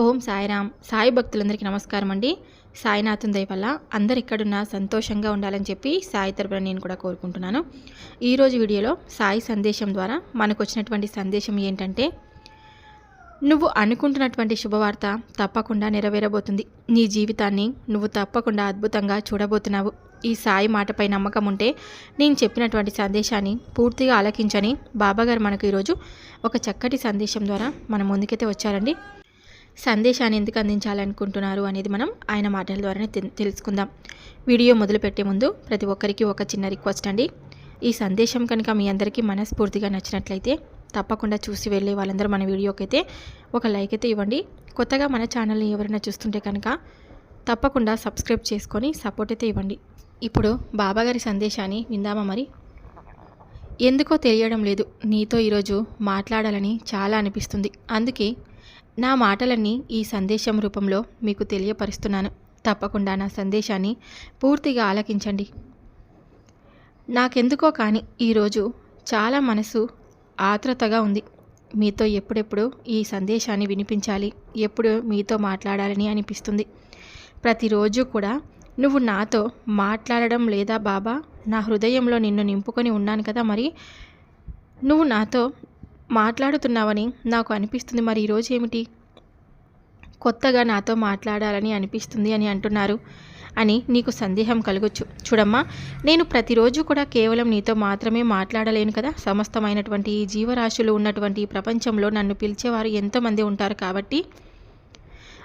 ఓం సాయిరామ్. సాయి భక్తులందరికీ నమస్కారం అండి. సాయినాథం దయ వల్ల అందరు ఎక్కడున్నా సంతోషంగా ఉండాలని చెప్పి సాయి తరపున నేను కూడా కోరుకుంటున్నాను. ఈరోజు వీడియోలో సాయి సందేశం ద్వారా మనకు వచ్చినటువంటి సందేశం ఏంటంటే నువ్వు అనుకుంటున్నటువంటి శుభవార్త తప్పకుండా నెరవేరబోతుంది. నీ జీవితాన్ని నువ్వు తప్పకుండా అద్భుతంగా చూడబోతున్నావు. ఈ సాయి మాటపై నమ్మకం ఉంటే నేను చెప్పినటువంటి సందేశాన్ని పూర్తిగా ఆలకించని బాబాగారు మనకు ఈరోజు ఒక చక్కటి సందేశం ద్వారా మన ముందుకైతే వచ్చారండి. సందేశాన్ని ఎందుకు అందించాలనుకుంటున్నారు అనేది మనం ఆయన మాటల ద్వారానే తె- తెలుసుకుందాం. వీడియో మొదలుపెట్టే ముందు ప్రతి ఒక్కరికి ఒక చిన్న రిక్వెస్ట్ అండి. ఈ సందేశం కనుక మీ అందరికీ మనస్ఫూర్తిగా నచ్చినట్లయితే తప్పకుండా చూసి వెళ్ళే వాళ్ళందరూ మన వీడియోకి అయితే ఒక లైక్ అయితే ఇవ్వండి. కొత్తగా మన ఛానల్ని ఎవరైనా చూస్తుంటే కనుక తప్పకుండా సబ్స్క్రైబ్ చేసుకొని సపోర్ట్ అయితే ఇవ్వండి. ఇప్పుడు బాబాగారి సందేశాన్ని విందామా మరి? ఎందుకో తెలియడం లేదు. నీతో ఈరోజు మాట్లాడాలని చాలా అనిపిస్తుంది. అందుకే నా మాటలన్నీ ఈ సందేశం రూపంలో మీకు తెలియపరుస్తున్నాను. తప్పకుండా నా సందేశాన్ని పూర్తిగా ఆలకించండి. నాకెందుకో కానీ ఈరోజు చాలా మనసు ఆత్రతగా ఉంది. మీతో ఎప్పుడెప్పుడు ఈ సందేశాన్ని వినిపించాలి ఎప్పుడు మీతో మాట్లాడాలని అనిపిస్తుంది. ప్రతిరోజు కూడా నువ్వు నాతో మాట్లాడడం లేదా బాబా నా హృదయంలో నిన్ను నింపుకొని ఉన్నాను కదా మరి నువ్వు నాతో మాట్లాడుతున్నావని నాకు అనిపిస్తుంది. మరి ఈరోజు ఏమిటి? కొత్తగా నాతో మాట్లాడాలని అనిపిస్తుంది అని అంటున్నారు అని నీకు సందేహం కలగొచ్చు. చూడమ్మా నేను ప్రతిరోజు కూడా కేవలం నీతో మాత్రమే మాట్లాడలేను కదా. సమస్తమైనటువంటి ఈ జీవరాశులు ఉన్నటువంటి ఈ ప్రపంచంలో నన్ను పిలిచేవారు ఎంతోమంది ఉంటారు కాబట్టి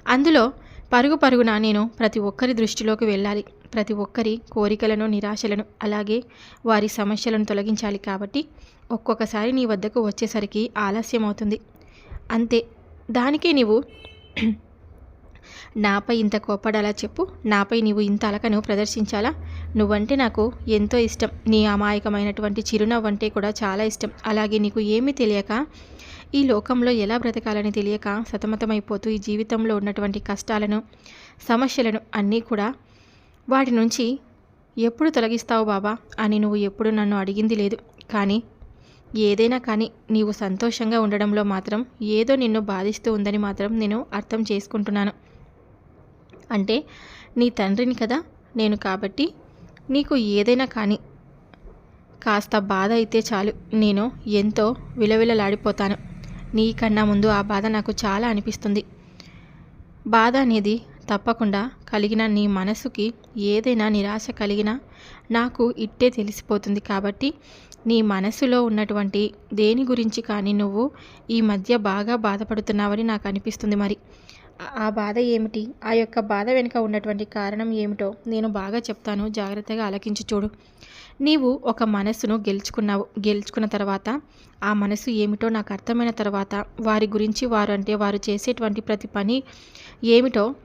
అందులో పరుగు పరుగున నేను ప్రతి ఒక్కరి దృష్టిలోకి వెళ్ళాలి. ప్రతి ఒక్కరి కోరికలను నిరాశలను అలాగే వారి సమస్యలను తొలగించాలి కాబట్టి ఒక్కొక్కసారి నీ వద్దకు వచ్చేసరికి ఆలస్యం అవుతుంది అంతే. దానికే నీవు నాపై ఇంత కోపడాలా చెప్పు? నాపై నీవు ఇంత అలకను ప్రదర్శించాలా? నువ్వంటే నాకు ఎంతో ఇష్టం. నీ అమాయకమైనటువంటి చిరునవ్వు అంటే కూడా చాలా ఇష్టం. అలాగే నీకు ఏమీ తెలియక ఈ లోకంలో ఎలా బ్రతకాలని తెలియక సతమతమైపోతూ ఈ జీవితంలో ఉన్నటువంటి కష్టాలను సమస్యలను అన్నీ కూడా వాటి నుంచి ఎప్పుడు తొలగిస్తావు బాబా? అని నువ్వు ఎప్పుడు నన్ను అడిగింది లేదు. కానీ ఏదైనా కానీ నీవు సంతోషంగా ఉండడంలో మాత్రం ఏదో నిన్ను బాధిస్తూ ఉందని మాత్రం నేను అర్థం చేసుకుంటున్నాను. అంటే నీ తండ్రిని కదా నేను కాబట్టి నీకు ఏదైనా కానీ కాస్త బాధ అయితే చాలు. నేను ఎంతో విలవిలలాడిపోతాను. నీకన్నా ముందు ఆ బాధ నాకు చాలా అనిపిస్తుంది. బాధ అనేది తప్పకుండా కలిగిన నీ మనసుకి ఏదైనా నిరాశ కలిగినా నాకు ఇట్టే తెలిసిపోతుంది కాబట్టి నీ మనసులో ఉన్నటువంటి దేని గురించి కానీ నువ్వు ఈ మధ్య బాగా బాధపడుతున్నావని నాకు అనిపిస్తుంది మరి. ఆ- బాధ ఏమిటి? ఆ యొక్క బాధ వెనుక ఉన్నటువంటి కారణం ఏమిటో నేను బాగా చెప్తాను. జాగ్రత్తగా ఆలకించి చూడు. నీవు ఒక మనస్సును గెలుచుకున్నావు. గెలుచుకున్న తర్వాత ఆ మనసు ఏమిటో నాకు అర్థమైన తర్వాత వారి గురించి వారు అంటే వారు చేసేటువంటి ప్రతి పని ఏమిటో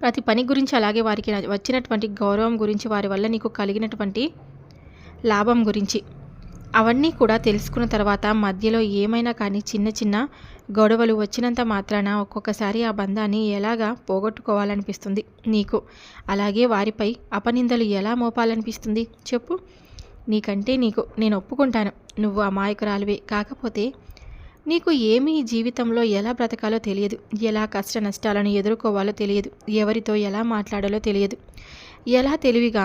ప్రతి పని గురించి అలాగే వారికి న- వచ్చినటువంటి గౌరవం గురించి వారి వల్ల నీకు కలిగినటువంటి లాభం గురించి. అవన్నీ కూడా తెలుసుకున్న తర్వాత మధ్యలో ఏమైనా కానీ చిన్న చిన్న గొడవలు వచ్చినంత మాత్రాన ఒక్కొక్కసారి ఆ బంధాన్ని ఎలాగా పోగొట్టుకోవాలనిపిస్తుంది నీకు? అలాగే వారిపై అపనిందలు ఎలా మోపాలనిపిస్తుంది? చెప్పు. నీకంటే నీకు నేను ఒప్పుకుంటాను. నువ్వు అమాయకురాలివే. కాకపోతే నీకు ఏమీ జీవితంలో ఎలా బ్రతకాలో తెలియదు. ఎలా కష్ట నష్టాలను ఎదుర్కోవాలో తెలియదు. ఎవరితో ఎలా మాట్లాడాలో తెలియదు. ఎలా తెలివిగా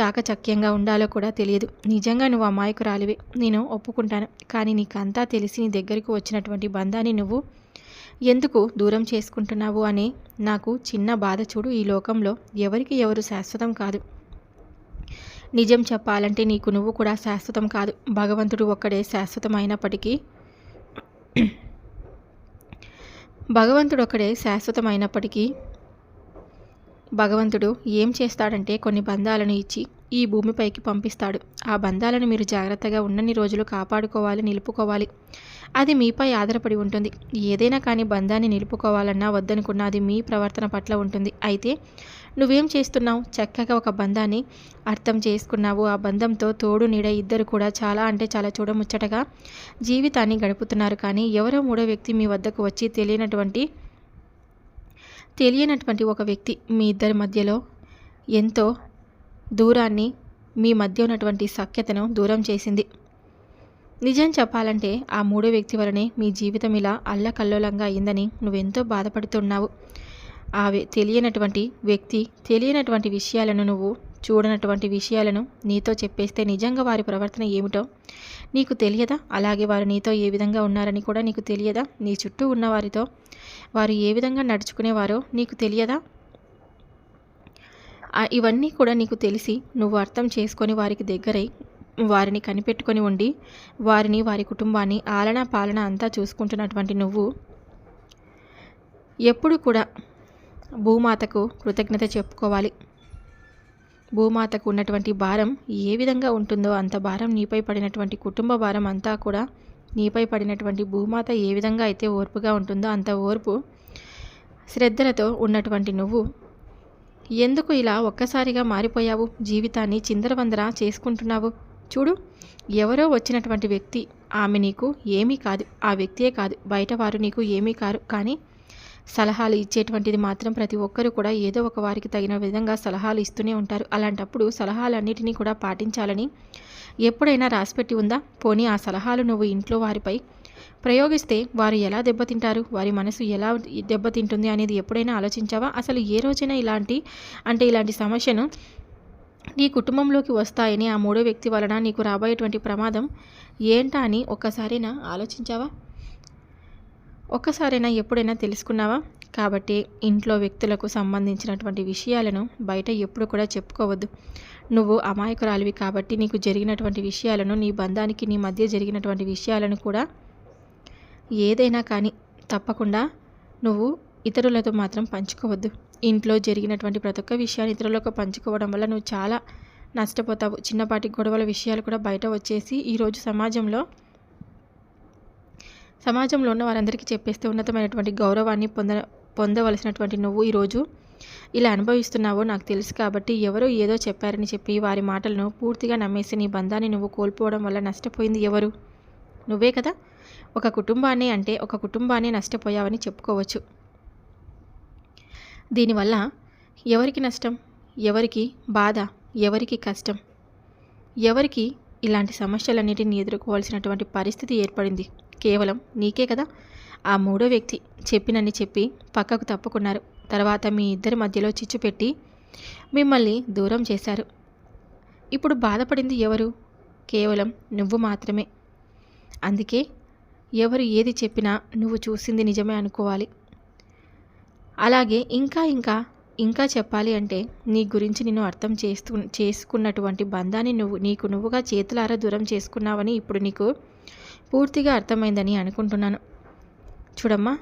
చాకచక్యంగా ఉండాలో కూడా తెలియదు. నిజంగా నువ్వు అమాయకురాలివే. నేను ఒప్పుకుంటాను. కానీ నీకంతా తెలిసి నీ దగ్గరికి వచ్చినటువంటి బంధాన్ని నువ్వు ఎందుకు దూరం చేసుకుంటున్నావు అని నాకు చిన్న బాధ చూడు ఈ లోకంలో. ఎవరికి ఎవరు శాశ్వతం కాదు. నిజం చెప్పాలంటే నీకు నువ్వు కూడా శాశ్వతం కాదు. భగవంతుడు ఒక్కడే శాశ్వతమైనప్పటికీ భగవంతుడు ఒక్కడే శాశ్వతమైనప్పటికీ భగవంతుడు ఏం చేస్తాడంటే కొన్ని బంధాలను ఇచ్చి ఈ భూమిపైకి పంపిస్తాడు. ఆ బంధాలను మీరు జాగ్రత్తగా ఉన్నన్ని రోజులు కాపాడుకోవాలి నిలుపుకోవాలి. అది మీపై ఆధారపడి ఉంటుంది. ఏదైనా కానీ బంధాన్ని నిలుపుకోవాలన్నా వద్దనుకున్నా అది మీ ప్రవర్తన పట్ల ఉంటుంది. అయితే నువ్వేం చేస్తున్నావు? చక్కగా ఒక బంధాన్ని అర్థం చేసుకున్నావు. ఆ బంధంతో తోడు నీడ ఇద్దరు కూడా చాలా అంటే చాలా చూడముచ్చటగా జీవితాన్ని గడుపుతున్నారు. కానీ ఎవరో మూడో వ్యక్తి మీ వద్దకు వచ్చి తెలియనటువంటి తెలియనటువంటి ఒక వ్యక్తి మీ ఇద్దరి మధ్యలో ఎంతో దూరాన్ని మీ మధ్య ఉన్నటువంటి సఖ్యతను దూరం చేసింది. నిజం చెప్పాలంటే ఆ మూడో వ్యక్తి వలనే మీ జీవితం ఇలా అల్లకల్లోలంగా అయిందని నువ్వెంతో బాధపడుతున్నావు. ఆ తెలియనటువంటి వ్యక్తి తెలియనటువంటి విషయాలను నువ్వు చూడనటువంటి విషయాలను నీతో చెప్పేస్తే నిజంగా వారి ప్రవర్తన ఏమిటో నీకు తెలియదా? అలాగే వారు నీతో ఏ విధంగా ఉన్నారని కూడా నీకు తెలియదా? నీ చుట్టూ ఉన్న వారితో వారు ఏ విధంగా నడుచుకునేవారో నీకు తెలియదా? ఇవన్నీ కూడా నీకు తెలిసి నువ్వు అర్థం చేసుకొని వారికి దగ్గరై వారిని కనిపెట్టుకొని ఉండి వారిని వారి కుటుంబాన్ని ఆలన పాలన అంతా చూసుకుంటున్నటువంటి నువ్వు ఎప్పుడు కూడా భూమాతకు కృతజ్ఞత చెప్పుకోవాలి. భూమాతకు ఉన్నటువంటి భారం ఏ విధంగా ఉంటుందో అంత భారం నీపై పడినటువంటి కుటుంబ భారం అంతా కూడా నీపై పడినటువంటి భూమాత ఏ విధంగా అయితే ఓర్పుగా ఉంటుందో అంత ఓర్పు శ్రద్ధలతో ఉన్నటువంటి నువ్వు ఎందుకు ఇలా ఒక్కసారిగా మారిపోయావు? జీవితాన్ని చిందరవందర చేసుకుంటున్నావు. చూడు ఎవరో వచ్చినటువంటి వ్యక్తి ఆమె నీకు ఏమీ కాదు. ఆ వ్యక్తియే కాదు. బయట వారు నీకు ఏమీ కారు. కానీ సలహాలు ఇచ్చేటువంటిది మాత్రం ప్రతి ఒక్కరూ కూడా ఏదో ఒక వారికి తగిన విధంగా సలహాలు ఇస్తూనే ఉంటారు. అలాంటప్పుడు సలహాలన్నిటినీ కూడా పాటించాలని ఎప్పుడైనా రాసిపెట్టి ఉందా? పోనీ ఆ సలహాలు నువ్వు ఇంట్లో వారిపై ప్రయోగిస్తే వారు ఎలా దెబ్బతింటారు? వారి మనసు ఎలా దెబ్బతింటుంది అనేది ఎప్పుడైనా ఆలోచించావా? అసలు ఏ రోజైనా ఇలాంటి అంటే ఇలాంటి సమస్యను నీ కుటుంబంలోకి వస్తాయని ఆ మూడో వ్యక్తి వలన నీకు రాబోయేటువంటి ప్రమాదం ఏంటా అని ఒక్కసారైనా ఆలోచించావా? ఒక్కసారైనా ఎప్పుడైనా తెలుసుకున్నావా? కాబట్టి ఇంట్లో వ్యక్తులకు సంబంధించినటువంటి విషయాలను బయట ఎప్పుడు కూడా చెప్పుకోవద్దు. నువ్వు అమాయకురాలివి కాబట్టి నీకు జరిగినటువంటి విషయాలను నీ బంధానికి నీ మధ్య జరిగినటువంటి విషయాలను కూడా ఏదైనా కానీ తప్పకుండా నువ్వు ఇతరులతో మాత్రం పంచుకోవద్దు. ఇంట్లో జరిగినటువంటి ప్రతి ఒక్క విషయాన్ని ఇతరులకు పంచుకోవడం వల్ల నువ్వు చాలా నష్టపోతావు. చిన్నపాటి గొడవల విషయాలు కూడా బయట వచ్చేసి ఈరోజు సమాజంలో సమాజంలో ఉన్న వారందరికీ చెప్పేస్తే ఉన్నతమైనటువంటి గౌరవాన్ని పొంద పొందవలసినటువంటి నువ్వు ఈరోజు ఇలా అనుభవిస్తున్నావో నాకు తెలుసు కాబట్టి ఎవరో ఏదో చెప్పారని చెప్పి వారి మాటలను పూర్తిగా నమ్మేసి నీ బంధాన్ని నువ్వు కోల్పోవడం వల్ల నష్టపోయింది ఎవరు? నువ్వే కదా? ఒక కుటుంబాన్ని అంటే ఒక కుటుంబాన్ని నష్టపోయావని చెప్పుకోవచ్చు. దీనివల్ల ఎవరికి నష్టం? ఎవరికి బాధ? ఎవరికి కష్టం? ఎవరికి ఇలాంటి సమస్యలన్నిటిని ఎదుర్కోవాల్సినటువంటి పరిస్థితి ఏర్పడింది? కేవలం నీకే కదా? ఆ మూడో వ్యక్తి చెప్పినని చెప్పి పక్కకు తప్పుకున్నారు. తర్వాత మీ ఇద్దరి మధ్యలో చిచ్చు పెట్టి మిమ్మల్ని దూరం చేశారు. ఇప్పుడు బాధపడింది ఎవరు? కేవలం నువ్వు మాత్రమే. అందుకే ఎవరు ఏది చెప్పినా నువ్వు చూసింది నిజమే అనుకోవాలి. అలాగే ఇంకా ఇంకా ఇంకా చెప్పాలి అంటే నీ గురించి నేను అర్థం చేస్తు చేసుకున్నటువంటి బంధాన్ని నువ్వు నీకు నువ్వుగా చేతులారా దూరం చేసుకున్నావని ఇప్పుడు నీకు పూర్తిగా అర్థమైందని అనుకుంటున్నాను. చూడమ్మా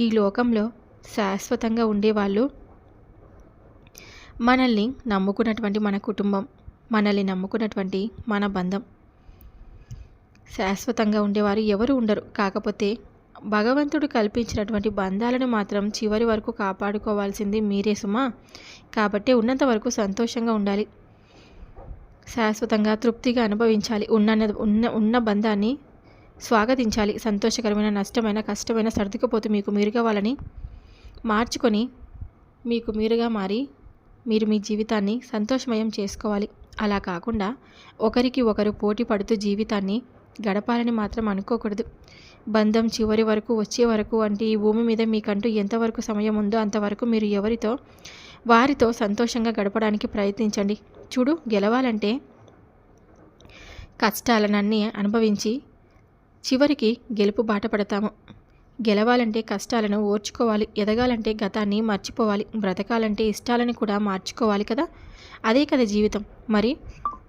ఈ లోకంలో శాశ్వతంగా ఉండేవాళ్ళు మనల్ని నమ్ముకున్నటువంటి మన కుటుంబం మనల్ని నమ్ముకున్నటువంటి మన బంధం. శాశ్వతంగా ఉండేవారు ఎవరు ఉండరు. కాకపోతే భగవంతుడు కల్పించినటువంటి బంధాలను మాత్రం చివరి వరకు కాపాడుకోవాల్సింది మీరే సుమా. కాబట్టి ఉన్నంత వరకు సంతోషంగా ఉండాలి. శాశ్వతంగా తృప్తిగా అనుభవించాలి. ఉన్న ఉన్న ఉన్న బంధాన్ని స్వాగతించాలి. సంతోషకరమైన నష్టమైన కష్టమైన సర్దుకుపోతూ మీకు మీరుగా వాళ్ళని మార్చుకొని మీకు మీరుగా మారి మీరు మీ జీవితాన్ని సంతోషమయం చేసుకోవాలి. అలా కాకుండా ఒకరికి ఒకరు పోటీ పడుతూ జీవితాన్ని గడపాలని మాత్రం అనుకోకూడదు. బంధం చివరి వరకు వచ్చే వరకు అంటే ఈ భూమి మీద మీకంటూ ఎంతవరకు సమయం ఉందో అంతవరకు మీరు ఎవరితో వారితో సంతోషంగా గడపడానికి ప్రయత్నించండి. చూడు గెలవాలంటే కష్టాలనన్నీ అనుభవించి చివరికి గెలుపు బాట పడతాము. గెలవాలంటే కష్టాలను ఓర్చుకోవాలి ఎదగాలంటే గతాన్ని మర్చిపోవాలి బ్రతకాలంటే ఇష్టాలను కూడా మార్చుకోవాలి కదా? అదే కదా జీవితం. మరి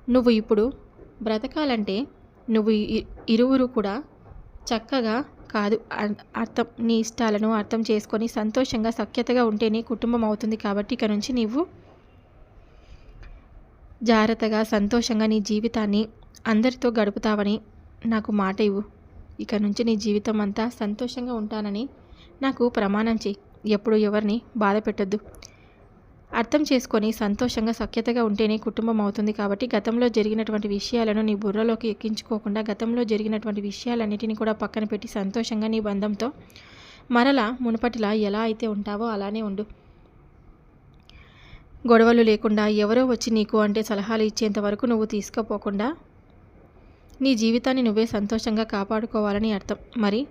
నువ్వు ఇప్పుడు బ్రతకాలంటే నువ్వు ఇరువురు కూడా చక్కగా కాదు అర్థం నీ ఇష్టాలను అర్థం చేసుకొని సంతోషంగా సఖ్యతగా ఉంటేనే కుటుంబం అవుతుంది కాబట్టి ఇక నుంచి నీవు జాగ్రత్తగా సంతోషంగా నీ జీవితాన్ని అందరితో గడుపుతావని నాకు మాట ఇవ్వు. ఇక నుంచి నీ జీవితం అంతా సంతోషంగా ఉంటానని నాకు ప్రమాణం చేయి. ఎప్పుడు ఎవరిని బాధ పెట్టద్దు అర్థం చేసుకొని సంతోషంగా సఖ్యతగా ఉంటేనే కుటుంబం అవుతుంది కాబట్టి గతంలో జరిగినటువంటి విషయాలను నీ బుర్రలోకి ఎక్కించుకోకుండా గతంలో జరిగినటువంటి విషయాలన్నిటిని కూడా పక్కన పెట్టి సంతోషంగా నీ బంధంతో మరలా మునుపటిలా ఎలా అయితే ఉంటావో అలానే ఉండు. గొడవలు లేకుండా ఎవరో వచ్చి నీకు అంటే సలహాలు ఇచ్చేంత వరకు నువ్వు తీసుకుపోకుండా నీ జీవితాన్ని నువ్వే సంతోషంగా కాపాడుకోవాలని అర్థం. మరి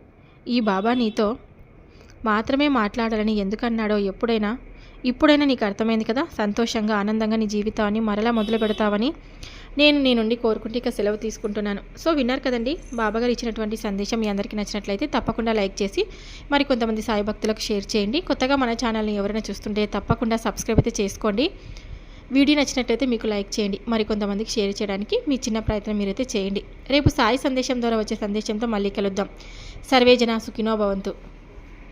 ఈ బాబా నీతో మాత్రమే మాట్లాడాలని ఎందుకన్నాడో ఎప్పుడైనా ఇప్పుడైనా నీకు అర్థమైంది కదా? సంతోషంగా ఆనందంగా నీ జీవితాన్ని మరలా మొదలు పెడతావని నేను నీ నుండి కోరుకుంటే ఇక సెలవు తీసుకుంటున్నాను. సో విన్నారు కదండి? బాబాగారు ఇచ్చినటువంటి సందేశం మీ అందరికీ నచ్చినట్లయితే తప్పకుండా లైక్ చేసి మరి కొంతమంది సాయి భక్తులకు షేర్ చేయండి. కొత్తగా మన ఛానల్ని ఎవరైనా చూస్తుంటే తప్పకుండా సబ్స్క్రైబ్ అయితే చేసుకోండి. వీడియో నచ్చినట్లయితే మీకు లైక్ చేయండి. మరి కొంతమందికి షేర్ చేయడానికి మీ చిన్న ప్రయత్నం మీరైతే చేయండి. రేపు సాయి సందేశం ద్వారా వచ్చే సందేశంతో మళ్ళీ కలుద్దాం. సర్వే జన సుఖినో భవంతు.